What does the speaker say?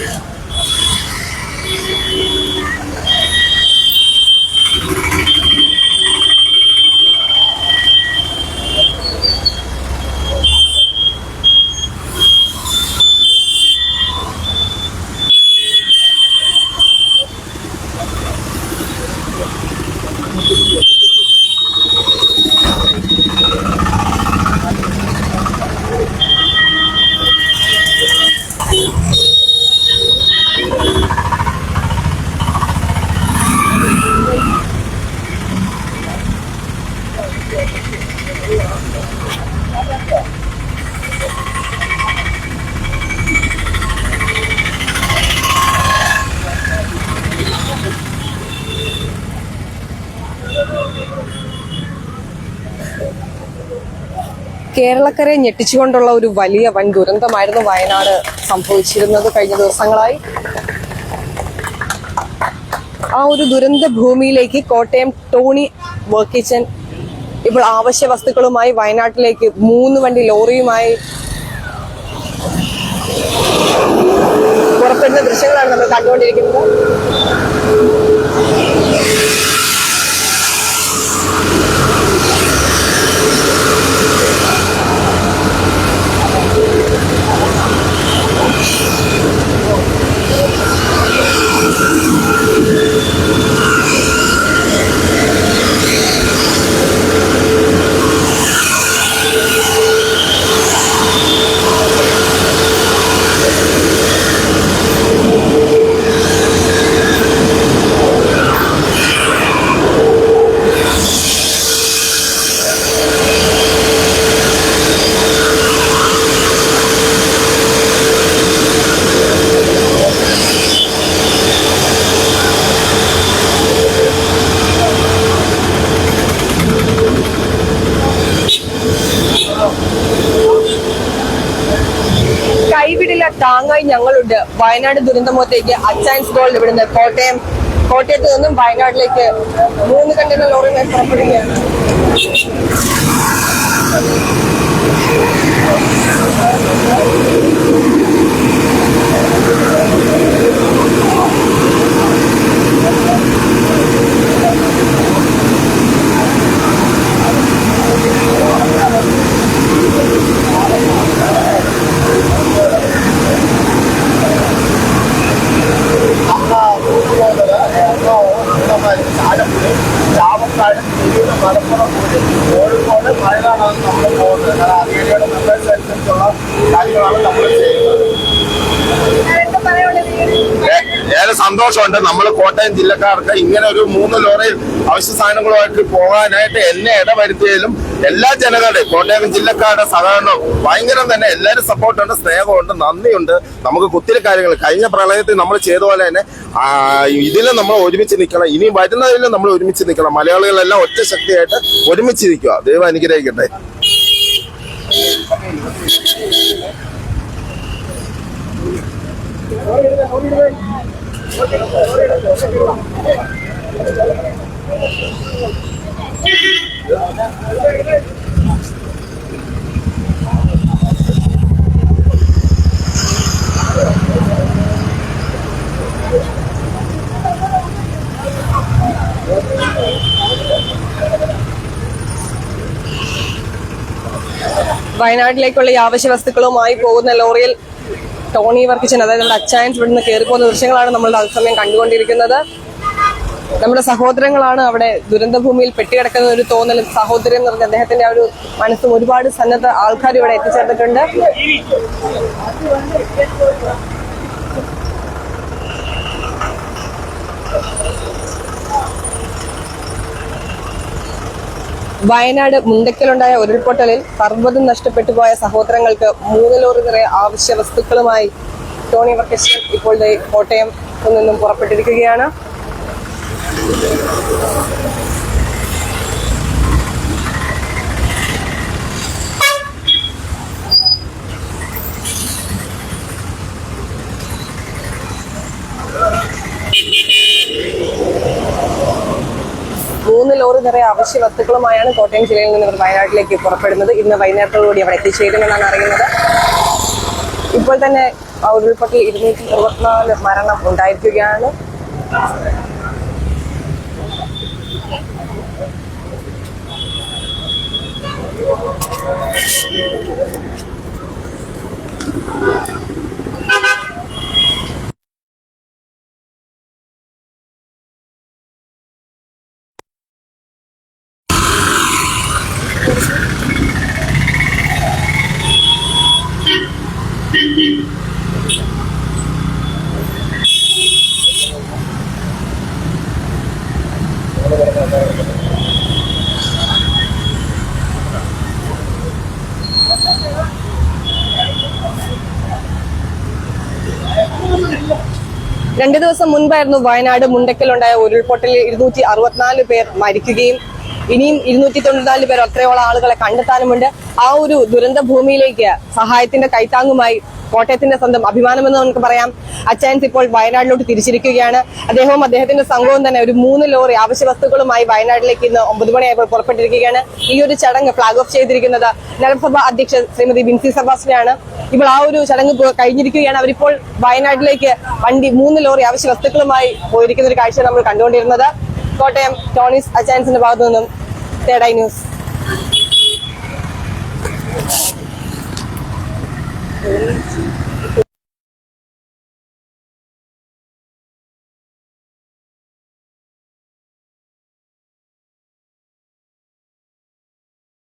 Yeah. കേരളക്കരെ ഞെട്ടിച്ചുകൊണ്ടുള്ള ഒരു വലിയ വൻ ദുരന്തമായിരുന്നു വയനാട് സംഭവിച്ചിരുന്നത് കഴിഞ്ഞ ദിവസങ്ങളായി. ആ ഒരു ദുരന്ത ഭൂമിയിലേക്ക് കോട്ടയം ടോണി വർക്ക് കിച്ചൻ ഇപ്പോൾ ആവശ്യ വസ്തുക്കളുമായി വയനാട്ടിലേക്ക് മൂന്ന് വണ്ടി ലോറിയുമായി പുറപ്പെടുന്ന ദൃശ്യങ്ങളാണ് നമ്മൾ കണ്ടുകൊണ്ടിരിക്കുന്നത്. കൈവിടില്ല താങ്ങായി ഞങ്ങളുണ്ട്. വയനാട് ദുരന്തമുഖത്തേക്ക് അച്ചാൻസ് ഗോൾഡ് ഇവിടുന്ന്. കോട്ടയം കോട്ടയത്ത് നിന്നും വയനാട്ടിലേക്ക് മൂന്ന് കണ്ടെയ്നർ ലോറിയുമായി പുറപ്പെടുകയാണ്. നമ്മൾ നമ്മൾ ചെയ്യുന്നത് ഏറെ സന്തോഷമുണ്ട്. നമ്മൾ കോട്ടയം ജില്ലക്കാർക്ക് ഇങ്ങനെ ഒരു മൂന്ന് ലോറിയിൽ അവശ്യ സാധനങ്ങളുമായിട്ട് പോകാനായിട്ട് എന്നെ ഇടവരുത്തിയതിലും എല്ലാ ജനങ്ങളുടെയും കോട്ടയം ജില്ലക്കാരുടെ സഹകരണം ഭയങ്കരം തന്നെ എല്ലാവരും സപ്പോർട്ടുണ്ട് സ്നേഹമുണ്ട് നന്ദിയുണ്ട്. നമുക്ക് കുത്തിരി കാര്യങ്ങൾ കഴിഞ്ഞ പ്രളയത്തിൽ നമ്മൾ ചെയ്ത പോലെ തന്നെ ഇതിലും നമ്മൾ ഒരുമിച്ച് നിൽക്കണം ഇനി വരുന്നതിലും നമ്മൾ ഒരുമിച്ച് നിൽക്കണം. മലയാളികളെല്ലാം ഒറ്റ ശക്തിയായിട്ട് ഒരുമിച്ച് നിൽക്കുക ദൈവം അനുഗ്രഹിക്കട്ടെ. വയനാട്ടിലേക്കുള്ള ഈ ആവശ്യ വസ്തുക്കളുമായി പോകുന്ന ലോറിയിൽ ടോണി വർക്കിച്ചൻ അതായത് നമ്മുടെ അച്ചായൻസ് ഇവിടുന്ന് കയറി പോകുന്ന ദൃശ്യങ്ങളാണ് നമ്മൾ തത്സമയം കണ്ടുകൊണ്ടിരിക്കുന്നത്. നമ്മുടെ സഹോദരങ്ങളാണ് അവിടെ ദുരന്തഭൂമിയിൽ പെട്ടികിടക്കുന്ന ഒരു തോന്നലും എന്ന് പറഞ്ഞ അദ്ദേഹത്തിന്റെ ആ ഒരു മനസ്സും ഒരുപാട് സന്നദ്ധ ആൾക്കാർ ഇവിടെ എത്തിച്ചേർന്നിട്ടുണ്ട്. വയനാട് മുണ്ടക്കലുണ്ടായ ഉരുൾപൊട്ടലിൽ പർവതം നഷ്ടപ്പെട്ടു പോയ സഹോദരങ്ങൾക്ക് മൂന്ന് ലോറി നിറയെ ആവശ്യ വസ്തുക്കളുമായി ടോണി വർക്കേഷൻ ഇപ്പോൾ കോട്ടയം നിന്നും പുറപ്പെട്ടിരിക്കുകയാണ്. മൂന്ന് ലോറി നിറയെ അവശ്യ വസ്തുക്കളുമായാണ് കോട്ടയം ജില്ലയിൽ നിന്ന് ഇവർ വയനാട്ടിലേക്ക് പുറപ്പെടുന്നത്. ഇന്ന് വൈകുന്നേരത്തോടുകൂടി അവിടെ എത്തിച്ചേരുമെന്നാണ് അറിയുന്നത്. ഇപ്പോൾ തന്നെ ഉരുൾപൊട്ടി ഇരുന്നൂറ്റി അറുപത്തിനാല് മരണം ഉണ്ടായിരിക്കുകയാണ്. രണ്ടു ദിവസം മുൻപായിരുന്നു വയനാട് മുണ്ടക്കലുണ്ടായ ഉരുൾപൊട്ടലിൽ ഇരുന്നൂറ്റി അറുപത്തിനാല് പേർ മരിക്കുകയും ഇനിയും ഇരുന്നൂറ്റി തൊണ്ണൂറ്റിനാല് പേർ അത്രയോളം ആളുകളെ കണ്ടെത്താനുമുണ്ട്. ആ ഒരു ദുരന്ത ഭൂമിയിലേക്ക് സഹായത്തിന്റെ കൈത്താങ്ങുമായി കോട്ടയത്തിന്റെ സ്വന്തം അഭിമാനമെന്ന് നമുക്ക് പറയാം. അച്ചായൻസ് ഇപ്പോൾ വയനാട്ടിലോട്ട് തിരിച്ചിരിക്കുകയാണ്. അദ്ദേഹവും അദ്ദേഹത്തിന്റെ സംഘവും തന്നെ ഒരു മൂന്ന് ലോറി ആവശ്യ വസ്തുക്കളുമായി വയനാട്ടിലേക്ക് ഇന്ന് ഒമ്പത് മണിയായപ്പോൾ പുറപ്പെട്ടിരിക്കുകയാണ്. ഈ ഒരു ചടങ്ങ് ഫ്ളാഗ് ഓഫ് ചെയ്തിരിക്കുന്നത് നഗരസഭ അധ്യക്ഷ ശ്രീമതി ബിൻസി സെബാസ്റ്റിനാണ് ഇപ്പോൾ ആ ഒരു ചടങ്ങ് കഴിഞ്ഞിരിക്കുകയാണ്. അവരിപ്പോൾ വയനാട്ടിലേക്ക് വണ്ടി മൂന്ന് ലോറി ആവശ്യ വസ്തുക്കളുമായി പോയിരിക്കുന്ന ഒരു കാഴ്ച നമ്മൾ കണ്ടുകൊണ്ടിരുന്നത്. കോട്ടയം ടോണിസ് അച്ചാൻസിന്റെ ഭാഗത്തു നിന്നും തേടായി ന്യൂസ്. Thank you.